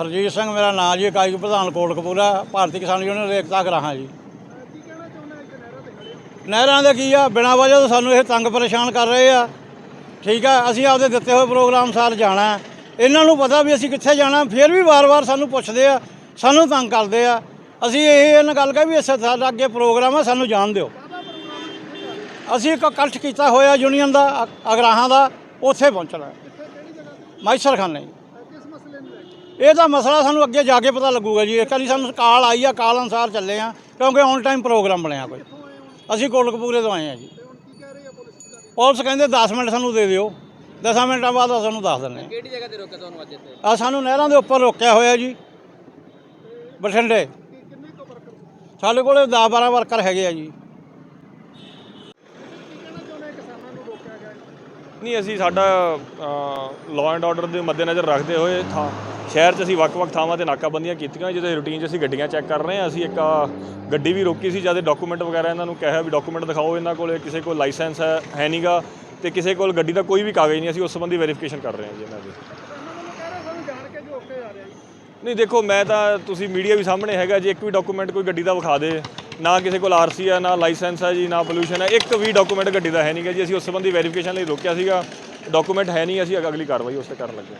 ਹਰਜੀਤ ਸਿੰਘ ਮੇਰਾ ਨਾਮ ਜੀ ਇਕਾਈ ਪ੍ਰਧਾਨ ਕੋਟਕਪੂਰਾ ਭਾਰਤੀ ਕਿਸਾਨ ਯੂਨੀਅਨ ਰੇਖਤਾ ਗਰਾਹਾਂ ਜੀ। ਅਹ ਕੀ ਕਹਿਣਾ ਚਾਹੁੰਦਾ ਇੱਕ ਨਹਿਰਾਂ ਦੇ ਕੀ ਆ? ਬਿਨਾਂ ਵਜ੍ਹਾ ਤੋਂ ਸਾਨੂੰ ਇਹ ਤੰਗ ਪਰੇਸ਼ਾਨ ਕਰ ਰਹੇ ਆ। ਠੀਕ ਆ ਅਸੀਂ ਆਪਦੇ ਦਿੱਤੇ ਹੋਏ ਪ੍ਰੋਗਰਾਮ ਅਨੁਸਾਰ ਜਾਣਾ। ਇਹਨਾਂ ਨੂੰ ਪਤਾ ਵੀ ਅਸੀਂ ਕਿੱਥੇ ਜਾਣਾ ਫਿਰ ਵੀ ਵਾਰ-ਵਾਰ ਸਾਨੂੰ ਪੁੱਛਦੇ ਆ ਸਾਨੂੰ ਤੰਗ ਕਰਦੇ ਆ। ਅਸੀਂ ਇਹ ਇਹਨਾਂ ਗੱਲ ਕਹੀ ਵੀ ਇਸ ਸਾਡਾ ਅੱਗੇ ਪ੍ਰੋਗਰਾਮ ਆ ਸਾਨੂੰ ਜਾਣ ਦਿਓ। ਜਾ? ਅਸੀਂ ਇੱਕ ਇਕੱਠ ਕੀਤਾ ਹੋਇਆ ਯੂਨੀਅਨ ਦਾ ਅਗਰਾਹਾਂ ਦਾ ਉੱਥੇ ਪਹੁੰਚਣਾ ਮਾਈਸਰ ਖਾਨੇ ਅਹ ਕਿਸ ਮਸਲੇ ਨੂੰ ਲੈ ਕੇ ਇਹ ਤਾਂ ਮਸਲਾ ਸਾਨੂੰ ਅੱਗੇ ਜਾ ਕੇ ਪਤਾ ਲੱਗੂਗਾ ਜੀ। ਇੱਕ ਵਾਰੀ ਸਾਨੂੰ ਕਾਲ ਆਈ ਆ ਕਾਲ ਅਨੁਸਾਰ ਚੱਲੇ ਆ ਕਿਉਂਕਿ ਔਨ ਟਾਈਮ ਪ੍ਰੋਗਰਾਮ ਬਣਿਆ ਕੋਈ। ਅਸੀਂ ਕੋਟਕਪੂਰੇ ਤੋਂ ਆਏ ਆ ਜੀ। ਤੇ ਹੁਣ ਕੀ ਕਹਿ ਰਹੀ ਹੈ ਪੁਲਿਸ ਕਹਿੰਦੇ 10 ਮਿੰਟ ਸਾਨੂੰ ਦੇ ਦਿਓ। 10 ਮਿੰਟਾਂ ਬਾਅਦ ਅਸੀਂ ਤੁਹਾਨੂੰ ਦੱਸ ਦਿੰਦੇ ਕਿਹੜੀ ਜਗ੍ਹਾ ਤੇ ਰੋਕਿਆ ਤੁਹਾਨੂੰ ਅੱਜ ਇੱਥੇ? ਆ ਸਾਨੂੰ ਨਹਿਰਾਂ ਦੇ ਉੱਪਰ ਰੋਕਿਆ ਹੋਇਆ ਜੀ। ਬਠਿੰਡੇ। ਸਾਡੇ ਕੋਲੇ 10 12 ਵਰਕਰ ਹੈਗੇ ਆ ਜੀ? ਨਹੀਂ ਅਸੀਂ ਸਾਡਾ ਲਾਅ ਐਂਡ ਆਰਡਰ ਦੇ ਮੱਦੇਨਜ਼ਰ ਰੱਖਦੇ ਹੋਏ ਥਾਂ ਸ਼ਹਿਰ 'ਚ ਅਸੀਂ ਵੱਖ-ਵੱਖ ਥਾਵਾਂ ਤੇ ਨਾਕਾਬੰਦੀਆਂ ਕੀਤੀਆਂ, ਜਿਹਦੇ ਰੂਟੀਨ 'ਚ ਅਸੀਂ ਗੱਡੀਆਂ ਚੈੱਕ ਕਰ ਰਹੇ ਹਾਂ। ਅਸੀਂ ਇੱਕ ਗੱਡੀ ਵੀ ਰੋਕੀ ਸੀ ਜਦ ਡਾਕੂਮੈਂਟ ਵਗੈਰਾ ਇਹਨਾਂ ਨੂੰ ਕਿਹਾ ਵੀ ਡਾਕੂਮੈਂਟ ਦਿਖਾਓ ਇਹਨਾਂ ਕੋਲੇ, ਕਿਸੇ ਕੋਲ ਲਾਇਸੈਂਸ ਹੈ ਹੈ ਨਹੀਂਗਾ ਤੇ ਕਿਸੇ ਕੋਲ ਗੱਡੀ ਦਾ ਕੋਈ ਵੀ ਕਾਗਜ਼ ਨਹੀਂ ਅਸੀਂ ਉਸ ਸੰਬੰਧੀ ਵੈਰੀਫਿਕੇਸ਼ਨ ਕਰ ਰਹੇ ਹਾਂ ਜੀ ਇਹਨਾਂ ਦੀ। ਨਹੀਂ, ਦੇਖੋ, ਮੈਂ ਤਾਂ, ਤੁਸੀਂ ਮੀਡੀਆ ਵੀ ਸਾਹਮਣੇ ਹੈਗਾ, ਜੀ ਇੱਕ ਵੀ ਡਾਕੂਮੈਂਟ ਕੋਈ ਗੱਡੀ ਦਾ ਵਿਖਾ ਦੇ, ਨਾ ਕਿਸੇ ਕੋਲ ਆਰਸੀ ਹੈ, ਨਾ ਲਾਇਸੈਂਸ ਹੈ ਜੀ, ਨਾ ਪੋਲੂਸ਼ਨ ਹੈ, ਇੱਕ ਵੀ ਡਾਕੂਮੈਂਟ ਗੱਡੀ ਦਾ ਹੈ ਨਹੀਂਗਾ ਜੀ, ਅਸੀਂ ਉਸ ਸੰਬੰਧੀ ਵੈਰੀਫਿਕੇਸ਼ਨ ਲਈ ਰੋਕਿਆ ਸੀਗਾ। ਡਾਕੂਮੈਂਟ ਹੈ ਨਹੀਂ ਅਸੀਂ ਅਗਲੀ ਕਾਰਵਾਈ ਉਸ ਤੇ ਕਰਨ ਲੱਗੇ